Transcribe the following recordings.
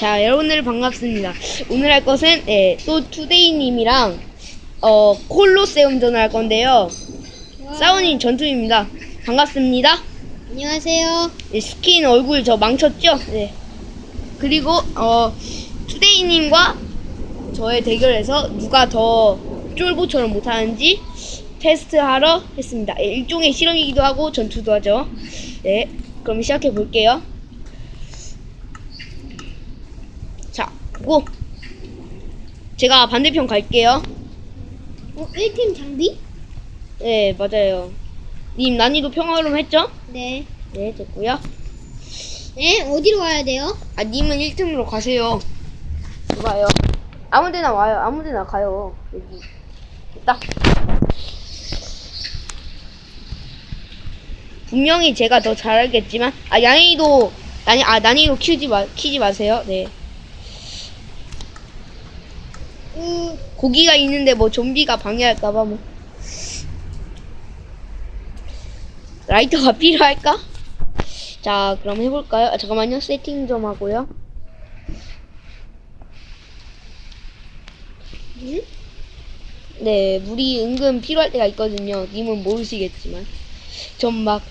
자, 여러분들 반갑습니다. 오늘 할 것은 예, 또 투데이님이랑 어 콜로세움전을 할 건데요. 싸우는 전투입니다. 반갑습니다. 안녕하세요. 예, 스킨 얼굴 저 망쳤죠? 네. 그리고 어 투데이님과 저의 대결에서 누가 더 쫄보처럼 못하는지 테스트하러 했습니다. 예, 일종의 실험이기도 하고 전투도 하죠. 네, 그럼 시작해 볼게요. 자, 고! 제가 반대편 갈게요. 어, 1팀 장비? 네, 맞아요. 님 난이도 평화로움 했죠? 네. 네, 됐고요. 네, 어디로 와야 돼요? 아, 님은 1등으로 가세요. 좋아요. 아무 데나 와요. 아무 데나 가요. 여기. 됐다. 분명히 제가 더 잘 알겠지만, 아, 난이도, 난이, 아, 난이도 키우지 마, 키지 마세요. 네. 음, 고기가 있는데 뭐 좀비가 방해할까봐 뭐. 라이터가 필요할까? 자, 그럼 해볼까요? 아, 잠깐만요. 세팅 좀 하고요. 음? 네, 물이 은근 필요할 때가 있거든요. 님은 모르시겠지만. 전 막,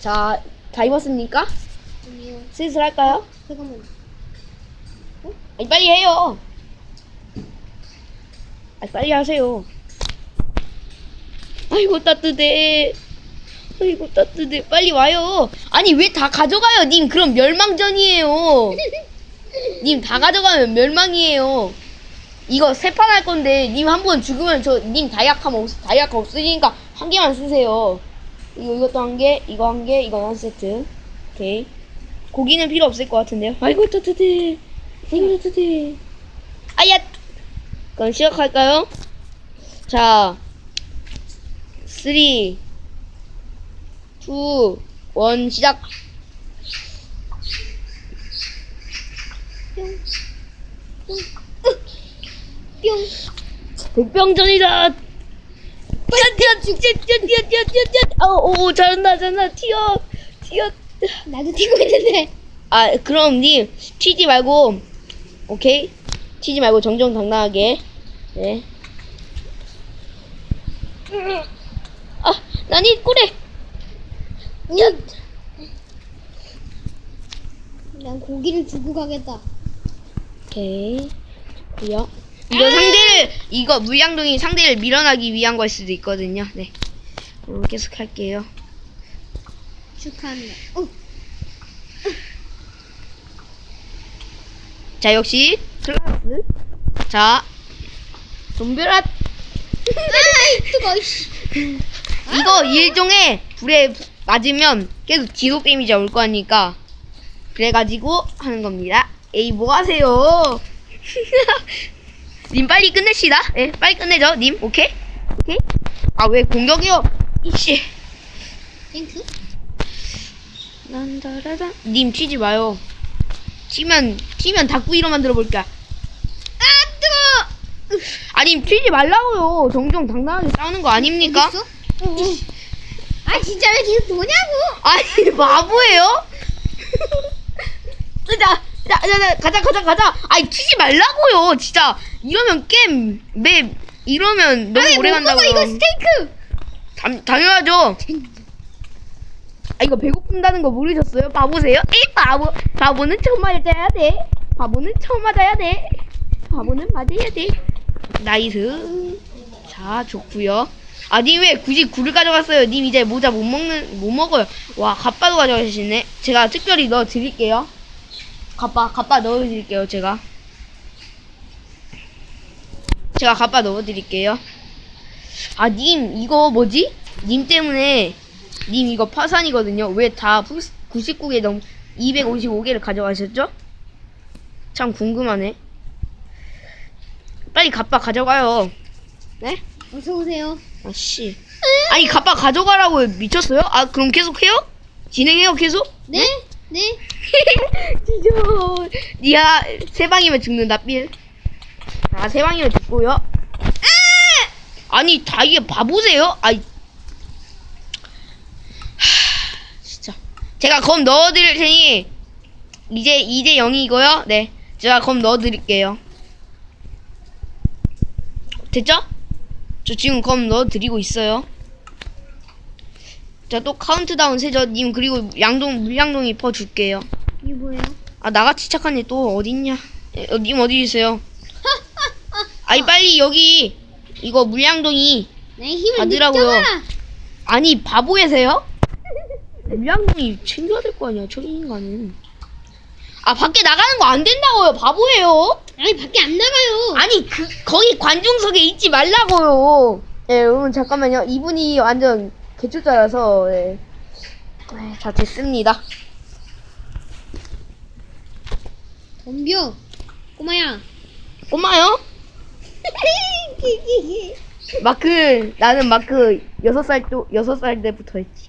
자, 다 입었습니까? 아니요. 슬슬 할까요? 잠깐만. 아니, 빨리 해요. 아니, 빨리 하세요. 아이고, 따뜻해. 아이고, 따뜻해. 빨리 와요. 아니, 왜 다 가져가요? 님, 그럼 멸망전이에요. 님, 다 가져가면 멸망이에요. 이거 세 판 할 건데, 님 한 번 죽으면 저, 님 다이아카 없, 다이아카 없으니까 한 개만 쓰세요. 이거, 이것도 한 개, 이거 한 개, 이거 한 세트. 오케이. 고기는 필요 없을 것 같은데요. 아이고, 따뜻해. 아이고, 따뜻해. 아야! 그럼 시작할까요? 자, 3, 2, 1, 시작! 뿅. 뿅. 백병전이다! 뛰어, 뛰어, 뛰어, 뛰어, 뛰어, 뛰어, 뛰어, 뛰어! 어, 오, 오, 잘한다, 잘한다, 튀어! 튀어! 나도 뛰고 있는데. 아, 그럼 님, 튀지 말고, 오케이? 튀지 말고 정정당당하게. 네. 아, 난이 꼬래! 야! 난 고기를 주고 가겠다. 오케이. 좋고요. 이거 상대를 이거 물량동이 상대를 밀어나기 위한 걸 수도 있거든요. 네. 그럼 계속 할게요. 축하합니다. 어, 자, 역시 클라스. 자. 좀비라 아이, 뜨거, 씨. 이거 일종의 불에 맞으면 계속 지속 데미지가 올 거니까 그래가지고 하는 겁니다. 에이 뭐 하세요? 님 빨리 끝냅시다. 예, 빨리 끝내죠. 님 오케이? 오케이? 아 왜 공격이요? 이씨. 탱크? 난다라다. 님 튀지 마요. 튀면 튀면 닭구 이로 만들어 볼까? 아, 뜨거! 아니 튀지 말라고요. 정정 당당하게 싸우는 거 아닙니까? 어딨어? 아, 진짜 왜 계속 도냐고? 아니 바보예요? 자, 자, 자, 자, 가자, 가자, 가자. 아니 튀지 말라고요, 진짜. 이러면 게임 맵 이러면 너무 아니, 오래 못 간다고. 먹어, 이거 스테이크! 당, 당연하죠. 아 이거 배고픈다는 거 모르셨어요? 바보세요? 에이 바보. 바보는 처음 맞아야 돼. 바보는 처음 맞아야 돼. 바보는 맞아야 돼. 나이스. 자, 좋구요. 아, 님왜 굳이 굴을 가져갔어요? 님 이제 모자 못 먹는, 못 먹어요. 와, 갓바도 가져가시네. 제가 특별히 넣어 드릴게요. 갓바, 갓바 넣어 드릴게요, 제가. 제가 갓바 넣어 드릴게요. 아, 님, 이거 뭐지? 님 때문에, 님 이거 파산이거든요. 왜 다 99개 넘, 255개를 가져가셨죠? 참 궁금하네. 빨리 갓바 가져가요. 네? 어서 오세요. 아씨. 아니 갑바 가져가라고 미쳤어요? 아 그럼 계속 해요? 진행해요 계속? 네? 네? 진짜. 니야 세 방이면 죽는다 빌. 자세 방이면 죽고요. 아! 아니 다 이게 바보세요? 아이. 하, 진짜. 제가 검 넣어드릴 테니 이제 2대 0이고요. 네. 제가 검 넣어드릴게요. 됐죠? 저 지금 검 넣어드리고 있어요. 자, 또 카운트다운 세죠. 님, 그리고 양동, 물양동이 퍼줄게요. 이게 뭐예요? 아, 나같이 착한 애 또 어딨냐? 에, 어, 님 어디 있어요? 아니, 빨리 여기, 이거 물양동이, 내 힘을 받으라고요. 느껴봐라. 아니, 바보예세요? 물양동이 챙겨야 될 거 아니야, 저 인간은. 아, 밖에 나가는 거 안 된다고요, 바보예요? 아니 밖에 안 나가요. 아니 그 거기 관중석에 있지 말라고요. 예, 여러분 잠깐만요. 이분이 완전 개초자라서 예. 네, 자 됐습니다. 덤벼. 꼬마야. 꼬마요? 마크 나는 마크 여섯 살 또 여섯 살 때부터 했지.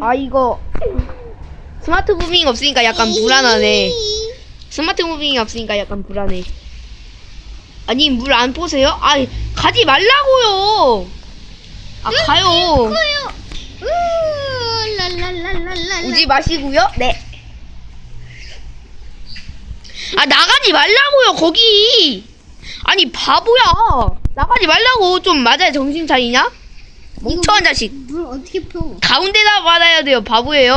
아 이거 스마트 무빙 없으니까 약간 불안하네. 스마트 무빙이 없으니까 약간 불안해. 아니 물 안 보세요? 아 가지 말라고요. 아 가요. 거요. 우 랄랄랄랄랄. 오지 마시고요. 네. 아 나가지 말라고요 거기. 아니 바보야. 나가지 말라고 좀 맞아야 정신 차리냐? 멍청한 자식. 물 어떻게 펴? 가운데다 받아야 돼요. 바보예요.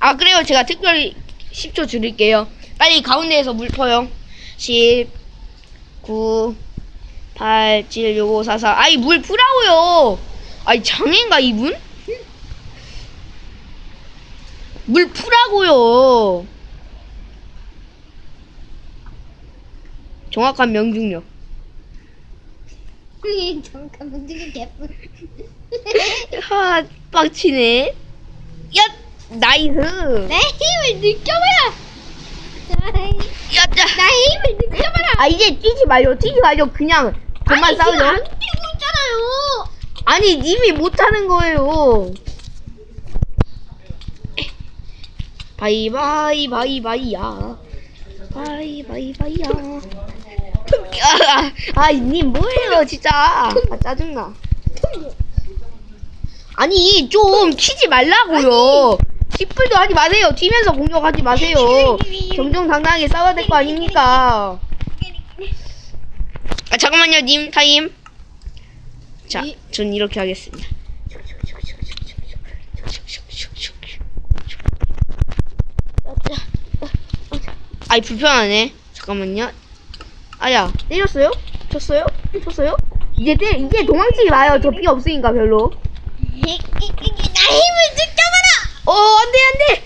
아 그래요. 제가 특별히 10초 줄일게요. 빨리 가운데에서 물 퍼요. 10, 9, 8, 7, 6, 5, 4, 4. 아이 물 푸라고요. 아이 장애인가 이분? 물 푸라고요. 정확한 명중력. 잠깐만 되게 개뿔. 하 빡치네. 야 나이스. 내 힘을 느껴봐라. 나의 야 자. 나의 힘을 느껴봐라. 아 이제 뛰지 말요 뛰지 말요 그냥 그만 아니, 지금 싸우죠 안 뛰고 있잖아요. 아니 님이 못하는 거예요 바이바이 바이바이야 바이바이 바이야 아님 뭐예요 진짜? 아 짜증나. 아니 좀 키지 말라고요. 킥불도 하지 마세요. 튀면서 공격하지 마세요. 정정당당하게 싸워야 될 거 아닙니까? 아 잠깐만요 님 타임. 자 이- 전 이렇게 하겠습니다. 아이 불편하네. 잠깐만요 아야 때렸어요? 쳤어요? 쳤어요? 이제 때 이제 도망치지 마요 저 피 없으니까 별로 나의 힘을 느껴봐라. 어 안돼 안돼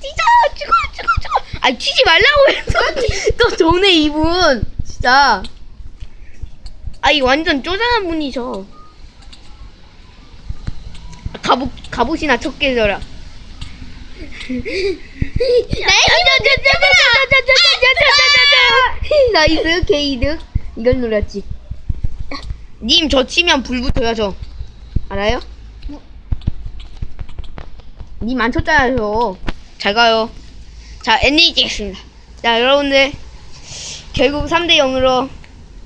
뛰자 죽어 죽어 죽어 아니 튀지 말라고 해서 또 도네 이분 진짜 아이 완전 쪼잔한 분이죠 아, 갑옷 갑옷이나 첫 깨져라 나 이스 게이드 이걸 노렸지 님 저 치면 불 붙어요 저 알아요? 님 안 쳤잖아요. 잘 가요. 자, 엔딩이 찍겠습니다. 자, 여러분들. 결국 3대 0으로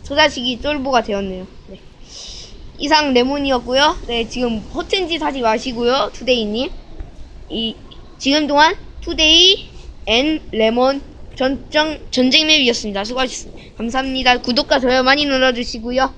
소자식이 쫄보가 되었네요. 네. 이상 레몬이었고요. 네, 지금 허튼 짓 하지 마시고요. 투데이님. 이, 지금 동안 투데이 앤 레몬 전정, 전쟁 맵이었습니다. 수고하셨습니다. 감사합니다. 구독과 좋아요 많이 눌러주시고요.